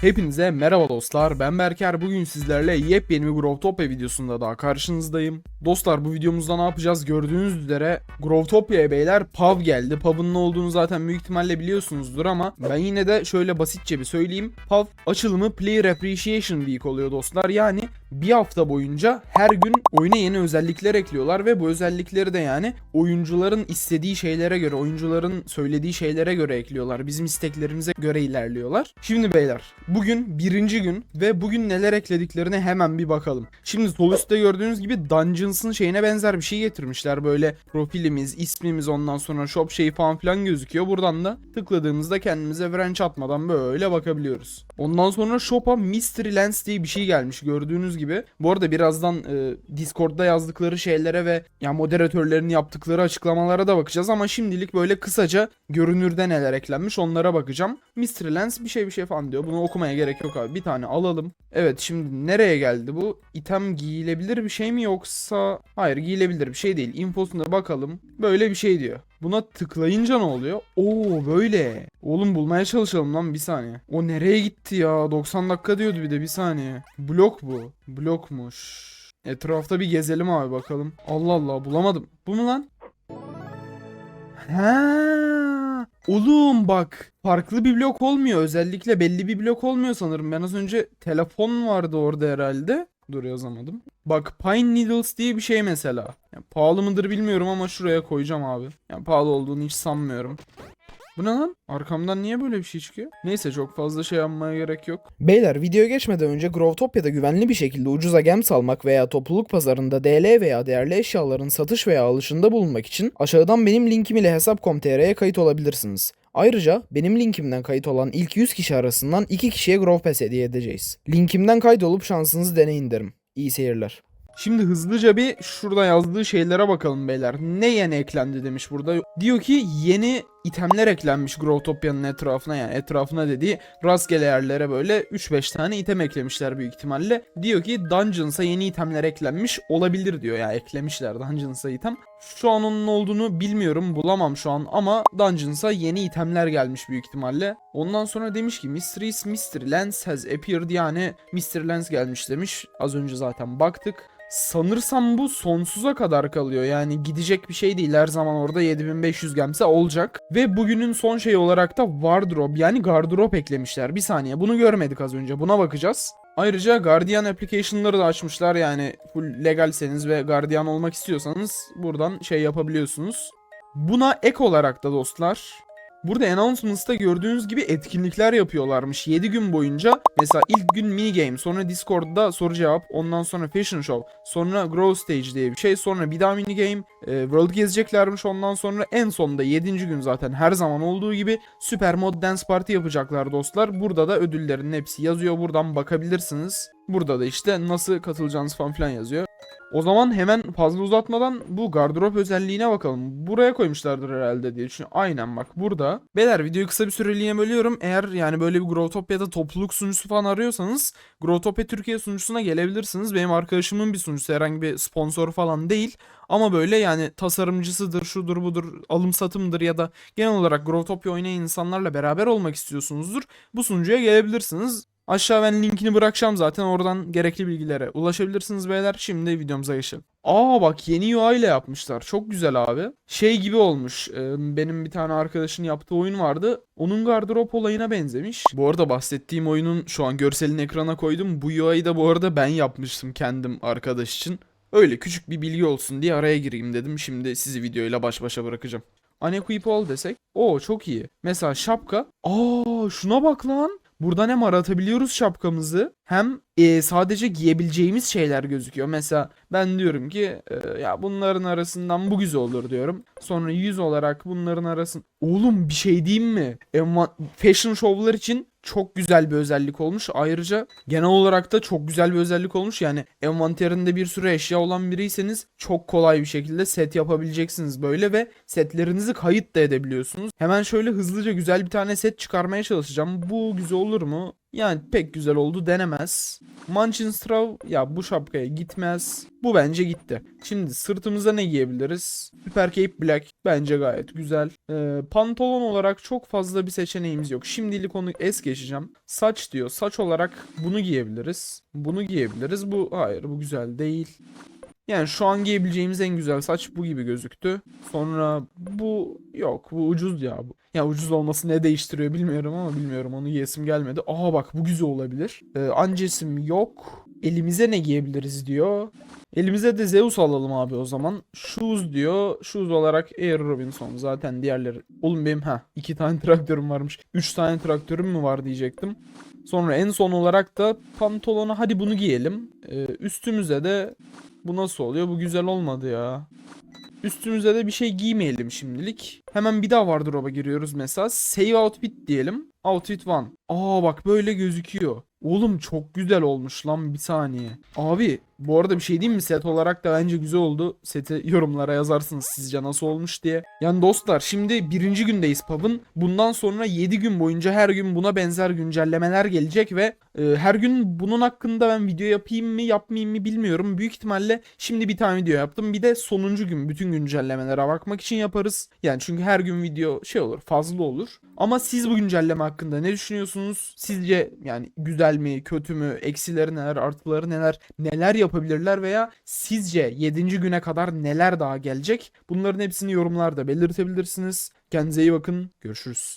Hepinize merhaba dostlar ben Berker bugün sizlerle yepyeni bir Growtopia videosunda daha karşınızdayım. Dostlar bu videomuzda ne yapacağız gördüğünüz üzere Growtopia'ya beyler PAV geldi. PAV'ın ne olduğunu zaten büyük ihtimalle biliyorsunuzdur ama ben yine de şöyle basitçe bir söyleyeyim. PAV açılımı Player Appreciation Week oluyor dostlar yani bir hafta boyunca her gün oyuna yeni özellikler ekliyorlar ve bu özellikleri de yani oyuncuların istediği şeylere göre, oyuncuların söylediği şeylere göre ekliyorlar. Bizim isteklerimize göre ilerliyorlar. Şimdi beyler, bugün birinci gün ve bugün neler eklediklerine hemen bir bakalım. Şimdi sol üstte gördüğünüz gibi Dungeons'ın şeyine benzer bir şey getirmişler. Böyle profilimiz, ismimiz ondan sonra shop şeyi falan filan gözüküyor. Buradan da tıkladığımızda kendimize wrench atmadan böyle bakabiliyoruz. Ondan sonra shop'a Mystery Lens diye bir şey gelmiş gördüğünüz gibi. Bu arada birazdan e, Discord'da yazdıkları şeylere ve ya moderatörlerin yaptıkları açıklamalara da bakacağız ama şimdilik böyle kısaca görünürde neler eklenmiş onlara bakacağım. Mystery Lens bir şey bir şey falan diyor. Bunu okumaya gerek yok abi. Bir tane alalım. Evet şimdi nereye geldi bu? İtem giyilebilir bir şey mi yoksa... Hayır giyilebilir bir şey değil. Infosuna bakalım. Böyle bir şey diyor. Buna tıklayınca ne oluyor? Oo böyle. Oğlum bulmaya çalışalım lan bir saniye. O nereye gitti ya? 90 dakika diyordu bir de bir saniye. Blok bu. Blokmuş. Etrafta bir gezelim abi bakalım. Allah Allah bulamadım. Bu mu lan? Ha. Oğlum bak farklı bir blok olmuyor. Özellikle belli bir blok olmuyor sanırım. Ben az önce telefon vardı orada herhalde. Dur yazamadım. Bak Pine Needles diye bir şey mesela. Yani pahalı mıdır bilmiyorum ama şuraya koyacağım abi. Yani pahalı olduğunu hiç sanmıyorum. Bu ne lan? Arkamdan niye böyle bir şey çıkıyor? Neyse çok fazla şey yapmaya gerek yok. Beyler videoya geçmeden önce Growtopia'da güvenli bir şekilde ucuza gems almak veya topluluk pazarında DL veya değerli eşyaların satış veya alışında bulunmak için aşağıdan benim linkim ile hesap.com.tr'ye kayıt olabilirsiniz. Ayrıca benim linkimden kayıt olan ilk 100 kişi arasından 2 kişiye Grove Pass hediye edeceğiz. Linkimden kaydolup şansınızı deneyin derim. İyi seyirler. Şimdi hızlıca bir şurada yazdığı şeylere bakalım beyler. Ne yeni eklendi demiş burada. Diyor ki yeni itemler eklenmiş Growtopia'nın etrafına yani etrafına dediği rastgele yerlere böyle 3-5 tane item eklemişler büyük ihtimalle. Diyor ki Dungeons'a yeni itemler eklenmiş olabilir diyor ya eklemişler Dungeons'a item. Şu an onun olduğunu bilmiyorum bulamam şu an ama Dungeons'a yeni itemler gelmiş büyük ihtimalle. Ondan sonra demiş ki Mysteries Mystery Lens has appeared yani Mystery Lens gelmiş demiş. Az önce zaten baktık. Sanırsam bu sonsuza kadar kalıyor. Yani gidecek bir şey değil. Her zaman orada 7500 gemse olacak. Ve bugünün son şeyi olarak da wardrobe yani gardırop eklemişler. Bir saniye bunu görmedik az önce. Buna bakacağız. Ayrıca Guardian application'ları da açmışlar. Yani full legalseniz ve Guardian olmak istiyorsanız buradan şey yapabiliyorsunuz. Buna ek olarak da dostlar Burada announcements'ta gördüğünüz gibi etkinlikler yapıyorlarmış 7 gün boyunca. Mesela ilk gün mini game, sonra Discord'da soru cevap, ondan sonra fashion show, sonra grow stage diye bir şey, sonra bir daha mini game, e, world gezeceklermiş ondan sonra en sonunda 7. gün zaten her zaman olduğu gibi süper mod dance party yapacaklar dostlar. Burada da ödüllerin hepsi yazıyor. Buradan bakabilirsiniz. Burada da işte nasıl katılacağınız falan filan yazıyor. O zaman hemen fazla uzatmadan bu gardırop özelliğine bakalım. Buraya koymuşlardır herhalde diye düşünüyorum. Aynen bak burada. Beyler videoyu kısa bir süreliğine bölüyorum. Eğer yani böyle bir Growtopia'da topluluk sunucusu falan arıyorsanız Growtopia Türkiye sunucusuna gelebilirsiniz. Benim arkadaşımın bir sunucusu herhangi bir sponsor falan değil. Ama böyle yani tasarımcısıdır, şudur budur, alım satımdır ya da genel olarak Growtopia oynayan insanlarla beraber olmak istiyorsunuzdur. Bu sunucuya gelebilirsiniz. Aşağı ben linkini bırakacağım zaten oradan gerekli bilgilere ulaşabilirsiniz beyler. Şimdi videomuza geçelim. Aa bak yeni UI ile yapmışlar. Çok güzel abi. Şey gibi olmuş. e, Benim bir tane arkadaşın yaptığı oyun vardı. Onun gardırop olayına benzemiş. Bu arada bahsettiğim oyunun şu an görselini ekrana koydum. Bu UI'yi da bu arada ben yapmıştım kendim arkadaş için. Öyle küçük bir bilgi olsun diye araya gireyim dedim. Şimdi sizi videoyla baş başa bırakacağım. Unequip all desek. Oo çok iyi. Mesela şapka. Aa şuna bak lan. Buradan hem aratabiliyoruz şapkamızı hem e, sadece giyebileceğimiz şeyler gözüküyor. Mesela ben diyorum ki e, ya bunların arasından bu güzel olur diyorum. Sonra yüz olarak bunların arasın. Oğlum bir şey diyeyim mi? Enva- fashion show'lar için çok güzel bir özellik olmuş. Ayrıca genel olarak da çok güzel bir özellik olmuş. Yani envanterinde bir sürü eşya olan biriyseniz çok kolay bir şekilde set yapabileceksiniz böyle ve setlerinizi kayıt da edebiliyorsunuz. Hemen şöyle hızlıca güzel bir tane set çıkarmaya çalışacağım. Bu güzel olur mu? Yani pek güzel oldu denemez. Manchin Straw ya bu şapkaya gitmez. Bu bence gitti. Şimdi sırtımıza ne giyebiliriz? Super Cape Black bence gayet güzel. Ee, pantolon olarak çok fazla bir seçeneğimiz yok. Şimdilik onu es geçeceğim. Saç diyor. Saç olarak bunu giyebiliriz. Bunu giyebiliriz. Bu hayır bu güzel değil. Yani şu an giyebileceğimiz en güzel saç bu gibi gözüktü. Sonra bu yok bu ucuz ya bu. Ya ucuz olması ne değiştiriyor bilmiyorum ama bilmiyorum onu giyesim gelmedi. Aa bak bu güzel olabilir. Ee, ancesim yok. Elimize ne giyebiliriz diyor. Elimize de Zeus alalım abi o zaman. Shoes diyor. Shoes olarak Air Robinson zaten diğerleri. Oğlum benim ha iki tane traktörüm varmış. Üç tane traktörüm mü var diyecektim. Sonra en son olarak da pantolona hadi bunu giyelim. Ee, üstümüze de bu nasıl oluyor? Bu güzel olmadı ya. Üstümüze de bir şey giymeyelim şimdilik. Hemen bir daha wardrobe'a giriyoruz mesela. Save outfit diyelim. Outfit 1. Aa bak böyle gözüküyor. Oğlum çok güzel olmuş lan bir saniye. Abi bu arada bir şey diyeyim mi? Set olarak da bence güzel oldu. Seti yorumlara yazarsınız sizce nasıl olmuş diye. Yani dostlar şimdi birinci gündeyiz pub'ın. Bundan sonra 7 gün boyunca her gün buna benzer güncellemeler gelecek ve e, her gün bunun hakkında ben video yapayım mı yapmayayım mı bilmiyorum. Büyük ihtimalle şimdi bir tane video yaptım. Bir de sonuncu gün bütün güncellemelere bakmak için yaparız. Yani çünkü her gün video şey olur fazla olur. Ama siz bu güncelleme hakkında ne düşünüyorsunuz? Sizce yani güzel mi, kötü mü, eksileri neler, artıları neler, neler yapabilirler veya sizce 7. güne kadar neler daha gelecek? Bunların hepsini yorumlarda belirtebilirsiniz. Kendinize iyi bakın. Görüşürüz.